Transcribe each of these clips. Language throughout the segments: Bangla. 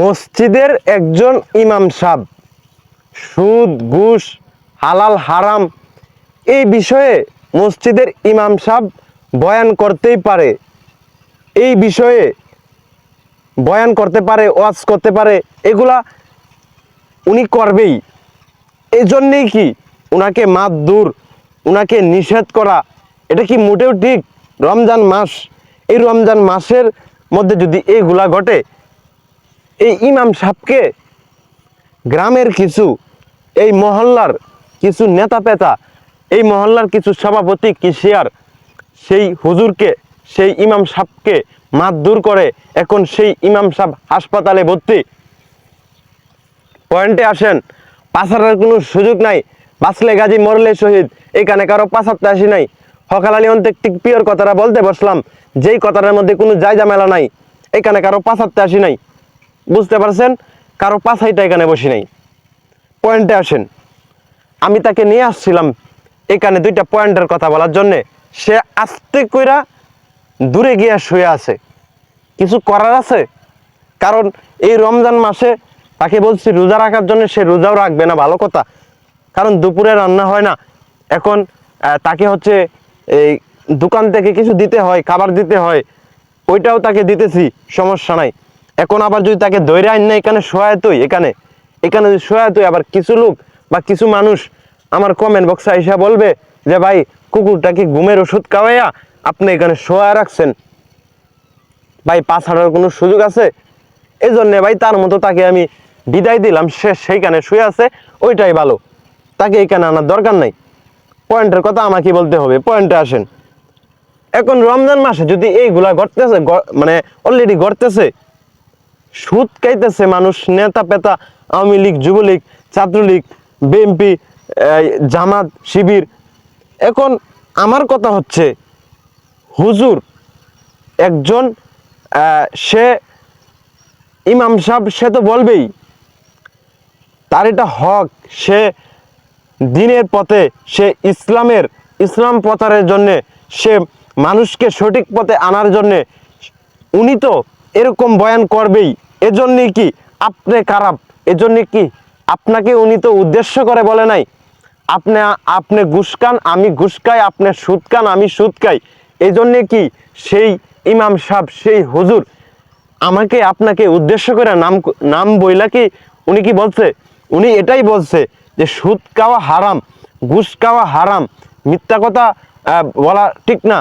মসজিদের একজন ইমাম সাহ সুদ, ঘুষ, হালাল, হারাম, এই বিষয়ে মসজিদের ইমাম সাহ বয়ান করতেই পারে। এই বিষয়ে বয়ান করতে পারে, ওয়াজ করতে পারে, এগুলা উনি করবেই। এই জন্যেই কি উনাকে মাত দূর, উনাকে নিষেধ করা, এটা কি মোটেও ঠিক? রমজান মাস, এই রমজান মাসের মধ্যে যদি এইগুলা ঘটে এই ইমাম সাহেবকে গ্রামের কিছু, এই মহল্লার কিছু নেতা পেতা, এই মহল্লার কিছু সভাপতি, কিশিয়ার, সেই হুজুরকে, সেই ইমাম সাহেবকে মারধর করে এখন সেই ইমাম সাহেব হাসপাতালে ভর্তি। পয়েন্টে আসেন পাশার কোনো সুযোগ নাই, বাঁচলে গাজী মরলে শহীদ, এখানে কারও পাশাতে আসি নাই। হকাল আলী অন্তেক পিওর কথাটা বলতে বসলাম, যেই কথাটার মধ্যে কোনো জায়গা মেলা নাই, এখানে কারও পাশাতে আসি নাই। বুঝতে পারছেন? কারও পাশাইটা এখানে বসি নাই। পয়েন্টে আসেন। আমি তাকে নিয়ে আসছিলাম এখানে দুইটা পয়েন্টের কথা বলার জন্যে। সে আস্তে কইরা দূরে গিয়া শুয়ে আছে। কিছু করার আছে? কারণ এই রমজান মাসে তাকে বলছি, রোজা রাখার জন্য সে রোজাও রাখবে না, ভালো কথা। কারণ দুপুরে রান্না হয় না। এখন তাকে হচ্ছে এই দোকান থেকে কিছু দিতে হয়, খাবার দিতে হয়। ওইটাও তাকে দিতেছি, সমস্যা নাই। এখন আবার যদি তাকে দৈরে আইন না, এখানে সহায়তই এখানে। এখানে যদি সহায়তই আবার কিছু লোক বা কিছু মানুষ আমার কমেন্ট বক্সে এসে বলবে যে, ভাই, কুকুরটাকে ঘুমের ওষুধ খাওয়াইয়া আপনি এখানে সহায় রাখছেন। ভাই, পাঁচ হাঁটার কোনো সুযোগ আছে? এই জন্যে ভাই, তার মতো তাকে আমি বিদায় দিলাম। সে সেইখানে শুয়ে আছে, ওইটাই ভালো। তাকে এখানে আনার দরকার নাই। পয়েন্টের কথা আমাকে বলতে হবে। পয়েন্টে আসেন। এখন রমজান মাসে যদি এইগুলা ঘটতেছে মানে অলরেডি ঘটতেছে সুদ খাইতেছে মানুষ, নেতা পেতা, আওয়ামী লীগ, যুবলীগ, ছাত্রলীগ, বিএনপি জামাত, শিবির। এখন আমার কথা হচ্ছে, হুজুর, একজন সে ইমাম সাহেব, সে তো বলবেই, তার এটা হক, সে দিনের পথে, সে ইসলামের, ইসলাম প্রচারের জন্যে, সে মানুষকে সঠিক পথে আনার জন্যে, উনি তো এরকম বয়ান করবেই। এজন্যই কি আপনি খারাপ? এজন্য কি আপনাকে উনি তো উদ্দেশ্য করে বলে নাই? আপনি আপনি ঘুষকান আমি ঘুষকাই আপনি সুদ খান, আমি সুদ খাই। এই জন্যে কি সেই ইমাম সাহেব, সেই হুজুর আমাকে আপনাকে উদ্দেশ্য করে নাম নাম বইলা কি উনি কি বলছে? উনি এটাই বলছে যে সুদ খাওয়া হারাম, ঘুষ খাওয়া হারাম, মিথ্যা কথা বলা ঠিক না।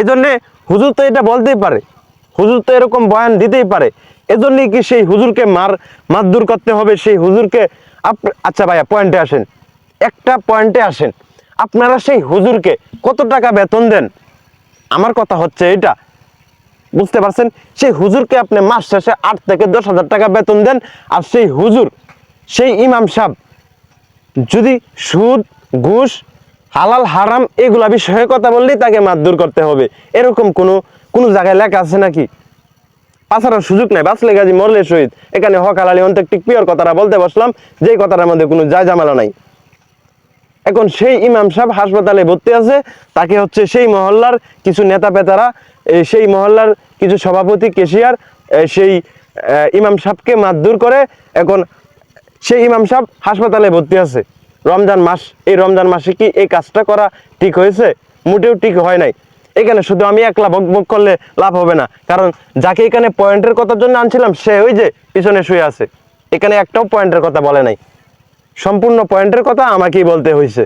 এজন্যে হুজুর তো এটা বলতেই পারে। হুজুর তো এরকম বয়ান দিতেই পারে। এজন্যই কি সেই হুজুরকে মার, মারধর করতে হবে? সেই হুজুরকে আচ্ছা ভাইয়া পয়েন্টে আসেন। একটা পয়েন্টে আসেন। আপনারা সেই হুজুরকে কত টাকা বেতন দেন? আমার কথা হচ্ছে এটা বুঝতে পারছেন? সেই হুজুরকে আপনি মাস শেষে আট থেকে দশ হাজার টাকা বেতন দেন, আর সেই হুজুর, সেই ইমাম সাহেব যদি সুদ, ঘুষ, হালাল, হারাম, এগুলা বিষয়ে কথা বললেই তাকে মারধর করতে হবে। এরকম কোনো কোনো জায়গায় লেখা আছে নাকি? পাছাড়ার সুযোগ নাই, বাঁচলে গাজী মরলে শহীদ। এখানে হকাল আলী অন্তেকটিক পিওর কথাটা বলতে বসলাম, যেই কথাটার মধ্যে কোনো যায় জামালা নাই। এখন সেই ইমাম সাহেব হাসপাতালে ভর্তি আছে, তাকে হচ্ছে সেই মহল্লার কিছু নেতা পেতারা সেই মহল্লার কিছু সভাপতি, কেশিয়ার সেই ইমাম সাহেবকে মারধর করে এখন সেই ইমাম সাহেব হাসপাতালে ভর্তি আছে। রমজান মাস, এই রমজান মাসে কি এই কাজটা করা ঠিক হয়েছে? মোটেও ঠিক হয় নাই। এখানে শুধু আমি একলা বক বক করলে লাভ হবে না। কারণ যাকে এখানে পয়েন্টের কথার জন্য আনছিলাম, সে ওই যে পিছনে শুয়ে আছে। এখানে একটাও পয়েন্টের কথা বলে নাই। সম্পূর্ণ পয়েন্টের কথা আমাকেই বলতে হয়েছে